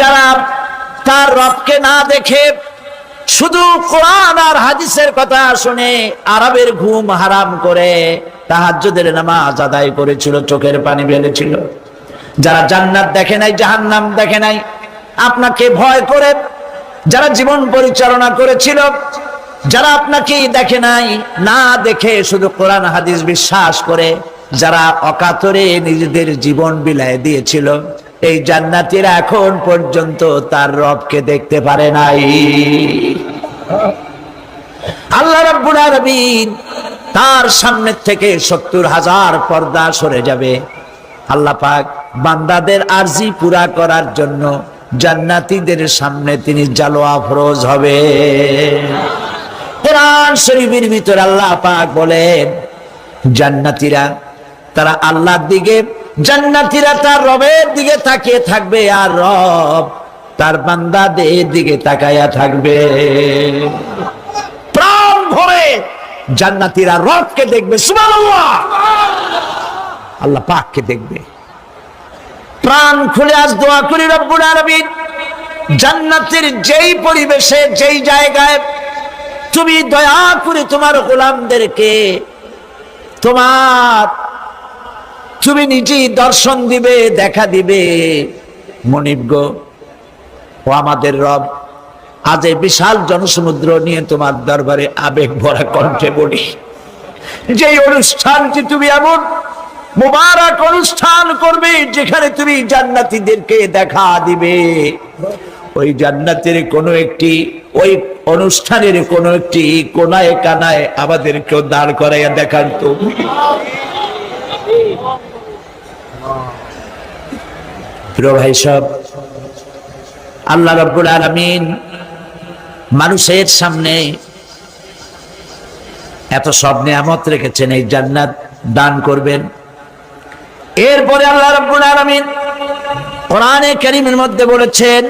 যারা তার রবকে না দেখে শুধু কোরআন আর হাদিসের কথা শুনে আরবের ঘুম হারাম করে তাহাজ্জুদের নামাজ আদায় করেছিল, চোখের পানি ফেলেছিল। যারা জান্নাত দেখে নাই, জাহান্নাম দেখে নাই, আপনাকে ভয় করে। যারা জীবন পরিচালনা করেছিল, যারা আপনাকে দেখে নাই, না দেখে শুধু কোরআন, হাদিস বিশ্বাস করে, যারা অকাতরে নিজেদের জীবন বিলায় দিয়েছিল। এই জান্নাতিরা এখন পর্যন্ত তার রবকে দেখতে পারে নাই। আল্লাহ রাব্বুল আলামিন তার সামনে থেকে সত্তর হাজার পর্দা সরে যাবে। আল্লাহ পাক বান্দাদের আরজি পুরা করার জন্য জান্নাতীদের সামনে তিনি জালোয়া ফরজ হবে। কোরআন শরীফের ভিতর আল্লাহ পাক বলেন, জান্নাতীরা তারা আল্লাহর দিকে জান্নাতীরা তার রবের দিকে তাকিয়ে থাকবে আর রব তার বান্দাদের দিকে তাকায়া থাকবে। প্রাণ ভরে জান্নাতীরা রবকে দেখবে, সুবহানাল্লাহ। আল্লাহ পাককে দেখবে। প্রাণ খুলে আজ দোয়া করি রব্বুল আলামিন। জান্নাতের যেই পরিবেশে, যেই জায়গায় তুমি দয়া করে তোমার গোলামদেরকে, তোমার তুমি নিজেই দর্শন দিবে, দেখা দিবে। মনিব গো, ও আমাদের রব, আজ এই বিশাল জনসমুদ্র নিয়ে তোমার দরবারে আবেগ ভরা কণ্ঠে বলি। যে অনুষ্ঠানটি তুমি এমন মুবারক অনুষ্ঠান করবে, যেখানে তুমি জান্নাতীদেরকে দেখা দিবে। ওই জান্নাতের কোনো একটি, ওই অনুষ্ঠানের কোনো একটি কোনায় কানায় আমাদেরকেও দাঁড় করাইয়া দেখান তো। প্রিয় ভাই সব আল্লাহ রব্বুল আলামিন মানুষের সামনে এত সব নিয়ামত রেখেছেন, এই জান্নাত দান করবেন। এরপরে আল্লাহ রব্বুল আলামিন কোরআনে কারীমের মধ্যে বলেছেন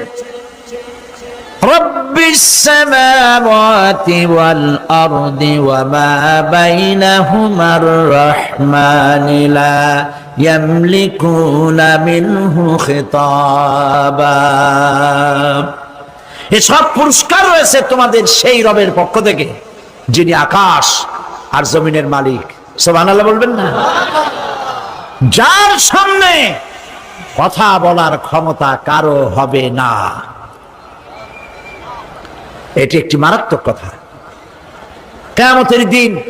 رب السماوات والأرض وما بينهما الرحمن لا يملكون منه خطابا এসব পুরস্কার রয়েছে তোমাদের সেই রবের পক্ষ থেকে যিনি আকাশ আর জমিনের মালিক সোভানাল্লাহ বলবেন না যার সামনে কথা বলার ক্ষমতা কারো হবে না এটি একটি মারাত্মক কথা। কেমতের দিন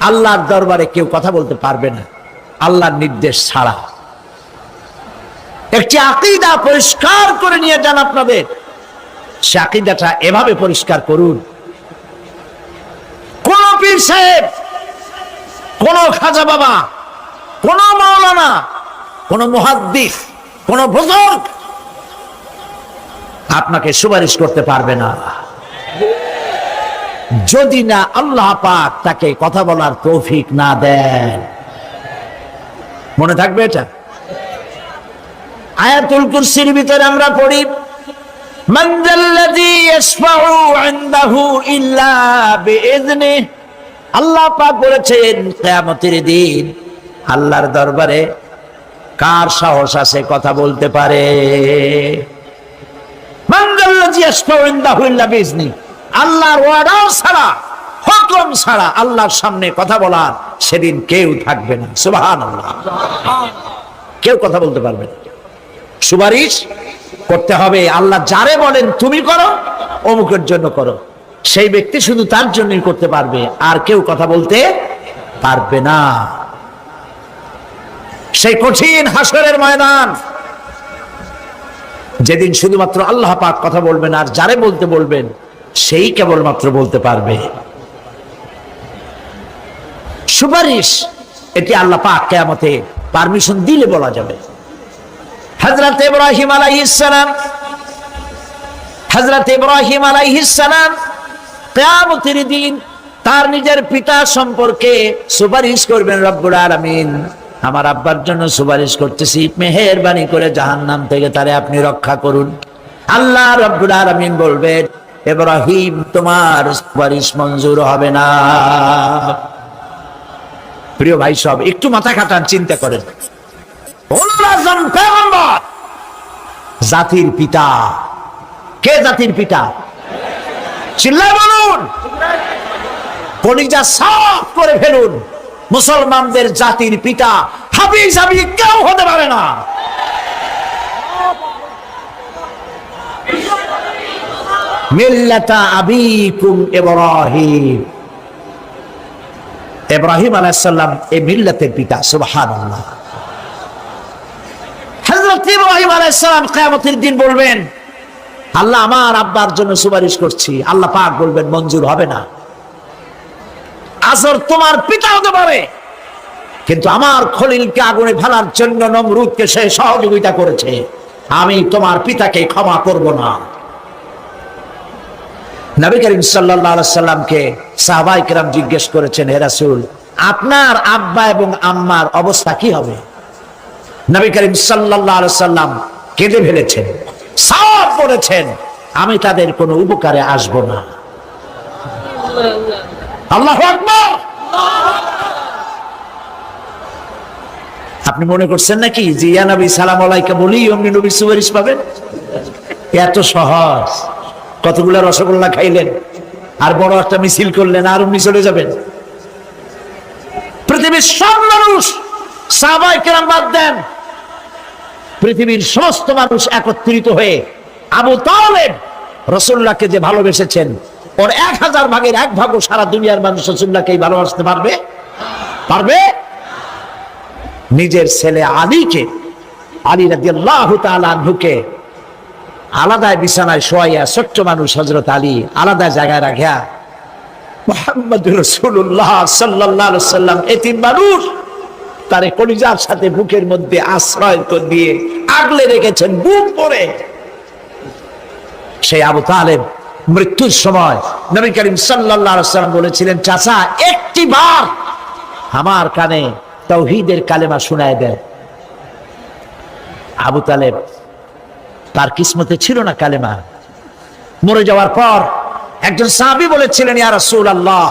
আল্লাহর দরবারে কেউ কথা বলতে পারবে না। আল্লাহর নির্দেশ ছাড়া। একটি আকিদা পরিষ্কার করে নিয়ে যান আপনাদের। সে আকিদাটা এভাবে পরিষ্কার করুন। কোন পীর সাহেব, কোন খাজা বাবা, কোন মাওলানা, কোন মুহাদ্দিস, কোন বুজুর্গ আপনাকে সুপারিশ করতে পারবে না। যদি না আল্লাহ পাক তাকে কথা বলার তৌফিক না দেন। মনে থাকবে এটা? আয়াতুল কুরসির ভিতরে আমরা পড়ি আল্লাহ পাক বলেছেন, কেয়ামতের দিন আল্লাহর দরবারে কার সাহস আছে কথা বলতে পারে? মান্দাল্লাজি ইন্দাহু ইল্লা বিজনি আল্লাহর ওয়ার্ডার ছাড়া, হুকুম ছাড়া আল্লাহর সামনে কথা বলার সেদিন কেউ থাকবে না। সুবহানাল্লাহ। কেউ কথা বলতে পারবে না। সুপারিশ করতে হবে, আল্লাহ যারে বলেন তুমি করো, অমুকের জন্য করো। সেই ব্যক্তি শুধু তার জন্যই করতে পারবে, আর কেউ কথা বলতে পারবে না। সেই কঠিন হাসরের ময়দান, যেদিন শুধুমাত্র আল্লাহ পাক কথা বলবেন আর যারে বলতে বলবেন সেই কেবলমাত্র বলতে পারবে। সুপারিশ, এটি আল্লাহ পাক কেয়ামতে পারমিশন দিলে বলা যাবে। হজরত ইব্রাহিম আলাইহিসসালাম হজরত ইব্রাহিম আলাইহিসসালাম কিয়ামতের দিন তার নিজের পিতা সম্পর্কে সুপারিশ করবেন, রব্বুল আলামিন, আমার আব্বার জন্য সুপারিশ করতেছি। মেহেরবানি করে জাহান্নাম থেকে তারে আপনি রক্ষা করুন। আল্লাহ রব্বুল আলামিন বলবেন ইব্রাহিম, তোমার সুপারিশ মঞ্জুর হবে না। প্রিয় ভাই সব, একটু মাথা খাটান, চিন্তা করেন। জাতির পিতা। কে জাতির পিতা? চিল্লায় বলুন। কলিজা সাফ করে ফেলুন। মুসলমানদের জাতির পিতা হাবিজ হাবি কেউ হতে পারে না। মিল্লাতা এই মিল্লাতের পিতা ইব্রাহিম দিন বলবেন, আল্লাহ আমার আব্বার জন্য সুপারিশ করছি। আল্লাহ পাক বলবেন, মঞ্জুর হবে না। আসর তোমার পিতা হতে পারে। কিন্তু আমার খলিলকে আগুনে ফেলার জন্য নমরুদকে সে সহযোগিতা করেছে। আমি তোমার পিতাকে ক্ষমা করব না। নবী করিম সাল্লাল্লাহু সাল্লামকে সাহাবাই কেরাম জিজ্ঞেস করেছেন, হে রাসূল, আপনার আব্বা এবং আম্মার অবস্থা কি হবে? নবী করিম সাল্লাল্লাহু সাল্লাম কেঁদে ফেলেছেন সব বলেছেন, আমি তাদের কোনো উপকারে আসব না। আল্লাহ আপনি মনে করছেন নাকি যে, ইয়া নবী, সালাম আলাইকা বলি অমনি নবী সুপারিশ পাবেন? এত সহজ। কতগুলা রসগোল্লা খাইলেন? আর বড় একটা মিছিল করলেন, আর অমনি চলে যাবেন। পৃথিবীর সব মানুষ সাহাবাই কেরাম বাদ দেন। পৃথিবীর সমস্ত মানুষ একত্রিত হয়ে আবু তালেব রসুল্লাহকে যে ভালোবেসেছেন, ওর এক হাজার ভাগের এক ভাগও সারা দুনিয়ার মানুষ রসুল্লাহকেই ভালোবাসতে পারবে? পারবে? নিজের ছেলে আলীকে, আলী রাজি আল্লাহ ঢুকে আলাদায় বিছানায় শোয়াইয়া ছোট্ট মানুষ হজরত আলী আলাদা জায়গায় রাখিয়া মোহাম্মদ রসুল্লাহ সাল্লাহ সাল্লাম এতিম মানুষ, তারে কলিজার সাথে বুকের মধ্যে আশ্রয় তো দিয়ে আগলে রেখেছেন, বুক পরে সেই আবু তালেব মৃত্যুর সময় নবী করিম সাল্লাম বলেছিলেন, চাচা, একটি বার আমার কানে তৌহিদের কালেমা শোনায় দেন। আবু তালেব তার কিসমতে ছিল না কালেমা। মরে যাওয়ার পর একজন সাহাবি বলেছিলেন, ইয়া রাসূল আল্লাহ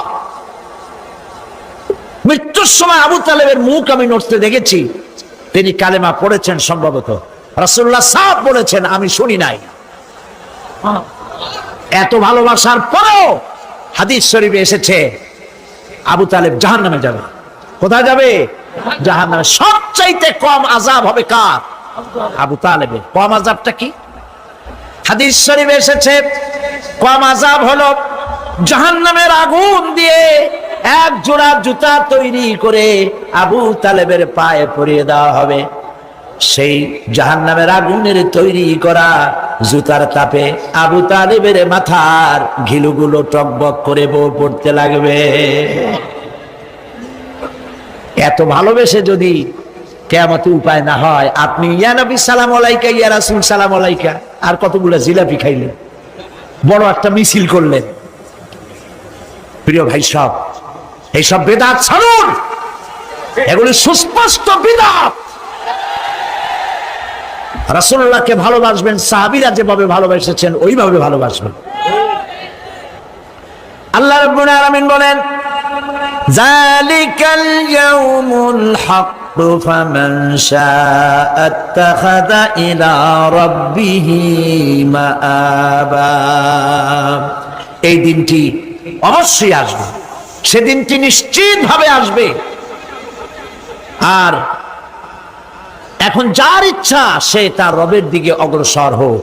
মৃত্যুর সময় আবু তালেবের মুখ আমি নড়তে দেখেছি। তিনি কালেমা পড়েছেন সম্ভবত। রাসূলুল্লাহ সাহেব বলেছেন, আমি শুনি নাই। এত ভালোবাসার পরেও হাদিস শরীফে এসেছে, আবু তালেব জাহান নামে যাবে। কোথায় যাবে? জাহান নামে সবচাইতে কম আজাব হবে কার? আবু তালেবের কম আজাবটা কি? হাদিস শরীফে এসেছে, কম আজাব হলো জাহান্নামের আগুন দিয়ে এক জোড়া জুতা তৈরি করে আবু তালেবের পায়ে পরিয়ে দেওয়া হবে। সেই জাহান্নামের আগুনের তৈরি করা জুতার তাপে আবু তালেবের মাথার ঘিলুগুলো টকবক করে বউ পড়তে লাগবে। এত ভালোবেসে যদি কেমতে উপায় না হয়। আপনি, ইয়া নবী, সালাম আলাইকা, ইয়া রাসুল, সালাম আলাইকা। আর কতগুলো জিলাপি খাইলেন। বড় একটা মিছিল করলেন। প্রিয় ভাই সব, এইসব বেদাত ছাড়ুন। এগুলি সুস্পষ্ট বিদাত। রাসুল্লাহকে ভালোবাসবেন, সাহাবিরা যেভাবে ভালোবেসেছেন, ওইভাবে ভালোবাসবেন। আল্লাহ রব্বুল আলামিন বলেন জালিকাল ইয়াউমুল হক। فمن شاء اتخذ إلى ربه مآبا এই দিনটি অবশ্যই আসবে সেদিনটি নিশ্চিত ভাবে আসবে আর এখন যার ইচ্ছা সে তার রবের দিকে অগ্রসর হোক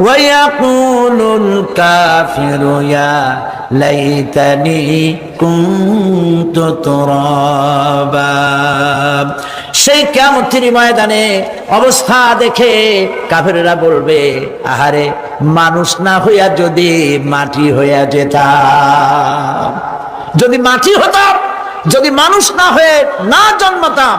ويقول الكافر يا ليتني كنت ترابا সেই কেমতির ময়দানে অবস্থা দেখে কাফেরেরা বলবে আহারে মানুষ না হইয়া যদি মাটি হইয়া যেতাম যদি মাটি হতাম যদি মানুষ না হয়ে না জন্মাতাম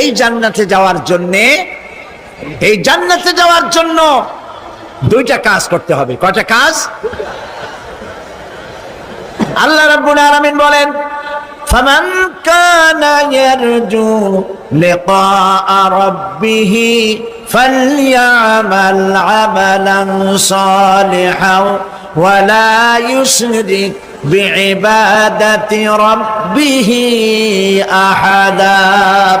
এই জান্নাতে যাওয়ার জন্য এই জান্নাতে যাওয়ার জন্য দুইটা কাজ করতে হবে কয়টা কাজ আল্লাহ রাব্বুল আলামিন বলেন فمن كان يرجو لقاء ربه فليعمل عملا صالحا ولا يشرك بعبادة ربه أحدا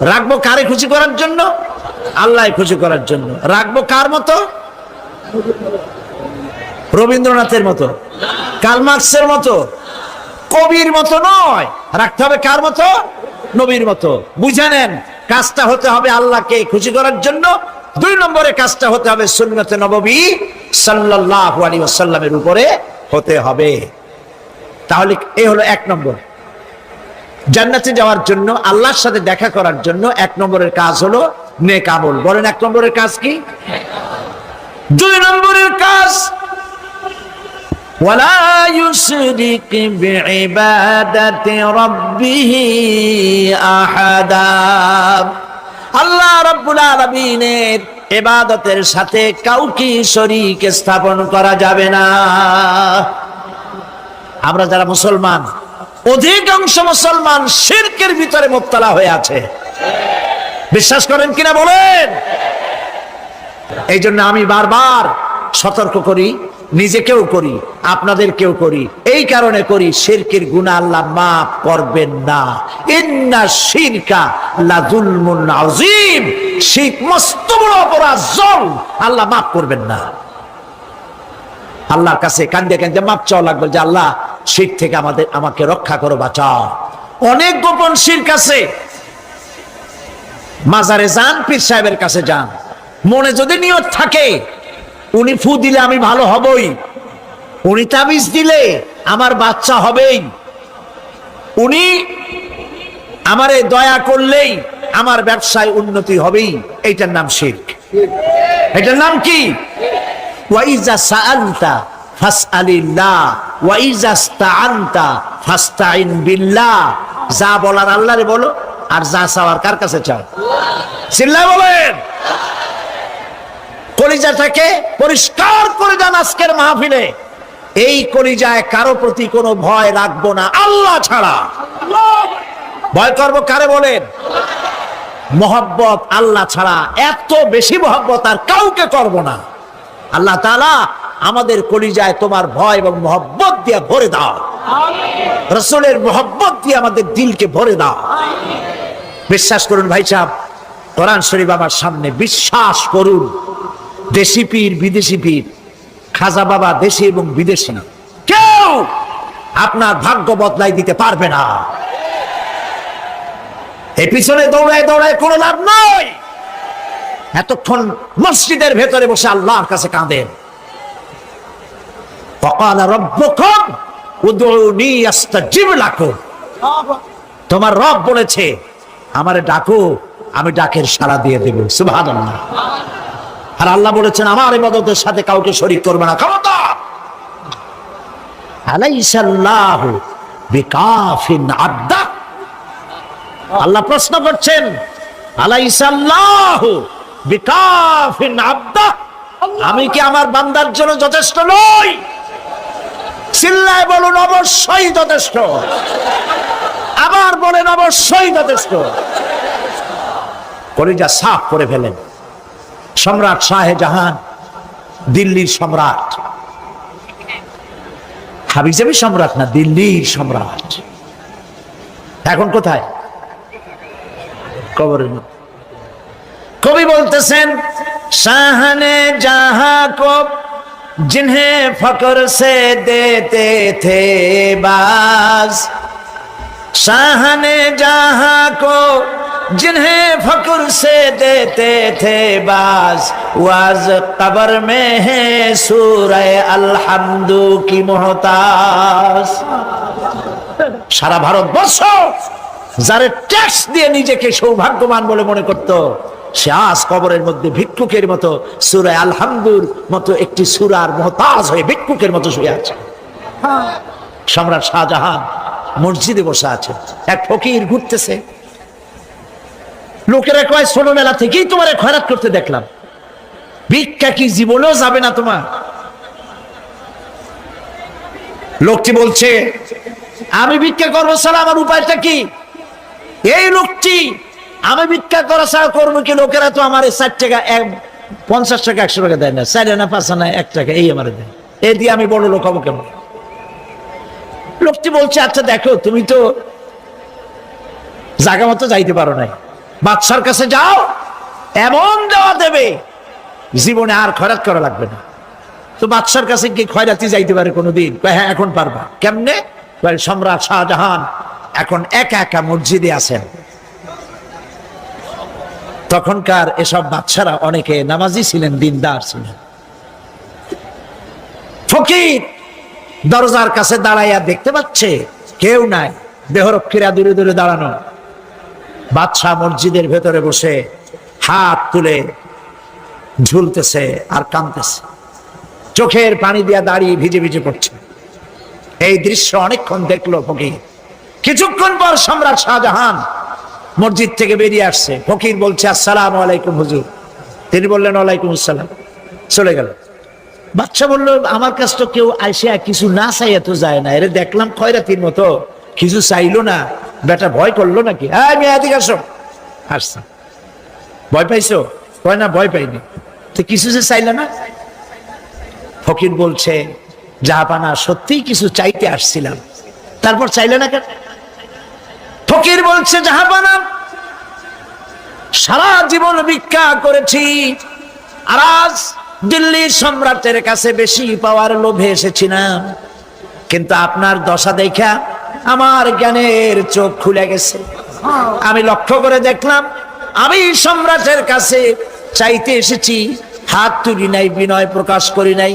রাখব কারে খুশি করার জন্য? আল্লাহ খুশি করার জন্য। রাখব কার মতো? রবীন্দ্রনাথের মতো। কালমার্কসের মতো। কবির মতো নয়। রাখতে হবে কার মতো? নবীর মতো। বুঝে নেন, কাজটা হতে হবে আল্লাহকে খুশি করার জন্য। দুই নম্বরে কাজটা হতে হবে সুন্নতে নববী সাল্লাল্লাহু আলাইহি ওয়াসাল্লামের উপরে হতে হবে। তাহলে এই হলো এক নম্বর। জান্নাতে যাওয়ার জন্য আল্লাহর সাথে দেখা করার জন্য এক নম্বরের কাজ হলো নেক আমল বলেন এক নম্বরের কাজ কি দুই নম্বরের কাজ ولا يشرك بعبادة ربه أحدا আল্লাহ রাব্বুল আলামিনের ইবাদতের সাথে কাউকে শরীক স্থাপন করা যাবে না আমরা যারা মুসলমান অধিকাংশ মুসলমান শিরকের ভিতরে মোবতলা হয়ে আছে। বিশ্বাস করেন কিনা বলেন? এই জন্য আমি বারবার সতর্ক করি, নিজেকেও করি, আপনাদেরকেও করি। এই কারণে করি, শিরকের গুণা আল্লাহ মাফ করবেন না। ইন্না শিরকা লাযুলমুন আযীম। শিরক মস্ত বড় অপরাধ জল আল্লাহ মাফ করবেন না। আল্লাহর কাছে কান্দে কান্দে মাপ চাওয়া লাগবে যে আল্লাহ, শির থেকে আমাদের, আমাকে রক্ষা করো, বাঁচাও। অনেক গোপন শির কাছে। মাজারে যান, পীর সাহেবের কাছে যান। মনে যদি নিয়ত থাকে, উনি ফু দিলে আমি ভালো হবই। উনি তাবিজ দিলে আমার বাচ্চা হবেই। উনি আমারে দয়া করলেই আমার ব্যবসায় উন্নতি হবেই। এইটার নাম শির্ক এটার নাম কি? যা বলার আল্লাহরে বলো, আর যা চাওয়ার কার কাছে চাও? চিল্লা বলেন। কলিজাটাকে পরিষ্কার করে যান আজকের মাহফিলে। এই কলিজায় কারও প্রতি কোনো ভয় রাখব না, আল্লাহ ছাড়া। ভয় করব কারে বলেন? মহব্বত আল্লাহ ছাড়া, এত বেশি মহব্বত আর কাউকে করব না। আল্লাহ তালা আমাদের কলিজায় তোমার ভয় এবং মহব্বত দিয়ে ভরে দাও। রসুলের মহব্বত দিয়ে আমাদের দিলকে ভরে দাও। বিশ্বাস করুন ভাই সাহেব কোরআন শরীফ আমার সামনে বিশ্বাস করুন। দেশি পীর বিদেশি পীর খাজা বাবা দেশি এবং বিদেশি। কেউ আপনার ভাগ্য বদলাই দিতে পারবে না। এ পিছনে দৌড়ায় দৌড়ায় কোনো লাভ নয়। এতক্ষণ মসজিদের ভেতরে বসে আল্লাহর কাছে কাঁদেন। তোমার রব বলেছে, আমারে ডাকো, আমি ডাকের সারা দিয়ে দেবো। সুবাহ আর আল্লাহ বলেছেন, আমার ইবাদতের সাথে কাউকে শরীর করবে না। আল্লাহ প্রশ্ন করছেন, আলাইসাল্লাহ বিকাফিন আব্দা। আমি কি আমার বান্দার জন্য যথেষ্ট নই? চিল্লায় বলুন অবশ্যই যথেষ্ট। আবার বলেন অবশ্যই যথেষ্ট। কলিজা সাফ করে ফেলেন। সম্রাট শাহজাহান দিল্লির সম্রাট। হাবিজাবি সম্রাট না দিল্লির সম্রাট। এখন কোথায়? কবরের মধ্যে। কবি বলতেছেন শাহনে জাহা কো जिन्हें फकर से देते थे बाज शाहने जहां को जिन्हें फकर से देते थे बाज वाज कबर में है सूरह अलहमदु की मोहताज সারা ভারতবর্ষ যারে ট্যাক্স দিয়ে নিজেকে সৌভাগ্যবান বলে মনে করত সে আজ কবরের মধ্যে ভিক্ষুকের মতো সুরায় আলহামদুর মতো একটি সুরার মহতাজ হয়ে ভিক্ষুকের মতো শুয়ে আছে। সম্রাট শাহজাহান মসজিদে বসে আছে। এক ফকির ঘুরতেছে। লোকেরা কয় ছোটবেলা থেকেই তোমার খয়রাত করতে দেখলাম। ভিক্ষা কি জীবনেও যাবে না তোমার? লোকটি বলছে আমি ভিক্ষা করব ছাড়া আমার উপায়টা কি? এই লোকটি আমি ভিক্ষা করা ছাড়া করব কি? লোকেরা তো আমার ষাট টাকা এক, পঞ্চাশ টাকা, একশো টাকা দেয় না। চার আনা পাঁচ আনা, এক টাকা, এই আমার দেয়। এই দিয়ে আমি বড় লোক হব কেমন? লোকটি বলছে আচ্ছা দেখো, তুমি তো জায়গা মতো যাইতে পারো নাই। বাদশার কাছে যাও, এমন দেওয়া দেবে, জীবনে আর খয়রাত করা লাগবে না। তো বাদশার কাছে কি খয়রাতি যাইতে পারে কোনোদিন। হ্যাঁ এখন পারবা। কেমনে? সম্রাট শাহজাহান এখন একা একা মসজিদে আছেন। তখনকার এসব বাচ্চারা অনেকে নামাজি ছিলেন, দিনদার ছিলেন। ফকির দরজার কাছে দাঁড়াইয়া দেখতে পাচ্ছে, কেউ নাই, দেহরক্ষীরা দূরে দূরে দাঁড়ানো। বাদশাহ মসজিদের ভেতরে বসে হাত তুলে ঝুলতেছে আর কাঁদতেছে। চোখের পানি দিয়া দাঁড়িয়ে ভিজে ভিজে পড়ছে। এই দৃশ্য অনেকক্ষণ দেখল ফকির। কিছুক্ষণ পর সম্রাট শাহজাহান মসজিদ থেকে বেরিয়ে আসছে। ফকির বলছে, আসসালাম আলাইকুম হুজুর। তিনি বললেন, ওয়ালাইকুম আসসালাম। চলে গেল। বাচ্চা বলল, আমার কাছ তো কেউ আইসে কিছু না চাই এত যায় না। এরে দেখলাম খয়রাতির মতো। কিছু চাইলো না। বেটা ভয় করল নাকি? হ্যাঁ এদিকে আসো। ভয় পাইছো? কয় না, ভয় পাইনি। তো কিছু যে চাইলে না? ফকির বলছে, জাহাপানা সত্যিই কিছু চাইতে আসছিলাম। তারপর চাইলে না কেন? ফকির বলছে জাহাপানা সারা জীবন ভিক্ষা করেছি। আর আজ দিল্লির সম্রাটের কাছে বেশি পাওয়ার লোভে এসেছিলাম কিন্তু আপনার দশা দেখা আমার জ্ঞানের চোখ খুলে গেছে। আমি লক্ষ্য করে দেখলাম, আমি সম্রাটের কাছে চাইতে এসেছি। হাত তুলি নাই, বিনয় প্রকাশ করি নাই,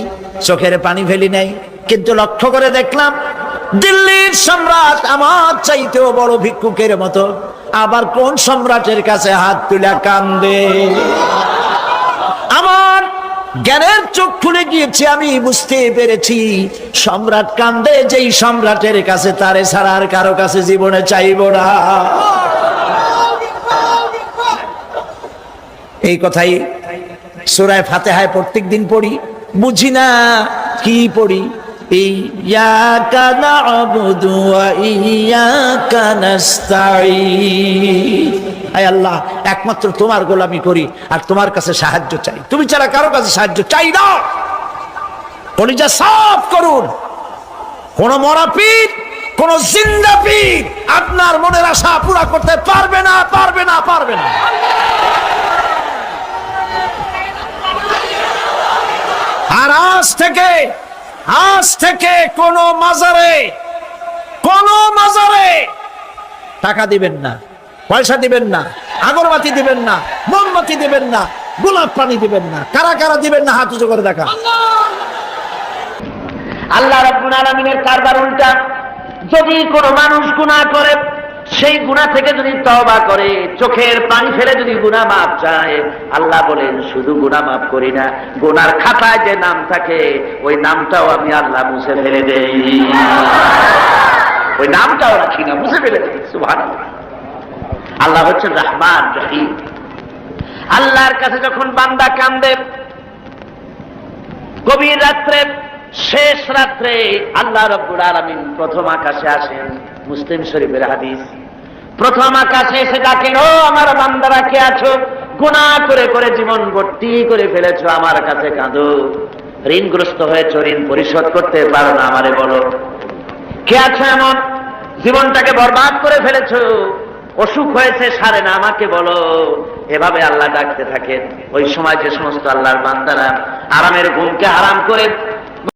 চোখের পানি ফেলি নাই। কিন্তু লক্ষ্য করে দেখলাম দিল্লির সম্রাট আমার চাইতেও বড় ভিক্ষুকের মতো। আবার কোন সম্রাটের কাছে হাত তুলে কান্দে? আমার জ্ঞানের চোখ খুলে গিয়েছে, আমি বুঝতে পেরেছি। সম্রাট কান্দে, যেই সম্রাটের কাছে তারে ছাড়া আর কারও কাছে জীবনে চাইব না। এই কথাই সুরায় ফাতেহায় প্রত্যেক দিন পড়ি। বুঝি না কি পড়ি? না'বুদু ওয়া ইয়াকা নাস্তাঈন। আয় আল্লাহ, একমাত্র তোমার গোলামি করি আর তোমার কাছে সাহায্য চাই। তুমি ছাড়া কারও কাছে সাহায্য চাই না। কলিজা সাফ করুন। কোন মরা পীর কোন জিন্দা পীর আপনার মনের আশা পুরা করতে পারবে না পারবে না পারবে না। আর আজ থেকে আজ থেকে কোন মাজারে কোন মাজারে টাকা দিবেন না, পয়সা দিবেন না, আগরবাতি দিবেন না, মোমবাতি দিবেন না, গোলাপ পানি দিবেন না, কারা কারা দিবেন না হাত উঁচু করে দেখা। আল্লাহ রাব্বুল আলামিনের কারবার উল্টা, যদি কোনো মানুষ গুনাহ করে সেই গুনাহ থেকে যদি তওবা করে, চোখের পানি ফেলে যদি গুনাহ মাপ চায়, আল্লাহ বলেন, শুধু গুনাহ মাপ করি না গুনার খাতায় যে নাম থাকে, ওই নামটাও আমি আল্লাহ মুছে ফেলে দেই। ওই নামটাও রাখি না, মুছে ফেলে দেই, সুবহানাল্লাহ। আল্লাহ হচ্ছেন রহমান, রহিম। আল্লাহর কাছে যখন বান্দা কান্দে, গভীর রাত্রে, শেষ রাত্রে আল্লাহ রব্বুল আলামিন প্রথম আকাশে আসেন। মুসলিম শরীফের হাদিস। প্রথম আকাশে এসে ডাকেন ও আমার বান্দারা, কে আছো? গুনাহ করে করে জীবন ভর্তি করে ফেলেছো, আমার কাছে কাঁদো। ঋণগ্রস্ত হয়েছো, ঋণ পরিশোধ করতে পারো না আমারে বলো। কে আছো এমন? জীবনটাকে বরবাদ করে ফেলেছো। অসুখ হয়েছে, সারে না, আমাকে বলো। এভাবে আল্লাহ ডাকতে থাকেন। ওই সময় যে সমস্ত আল্লাহর বান্দারা আরামের ঘুমকে আরাম করে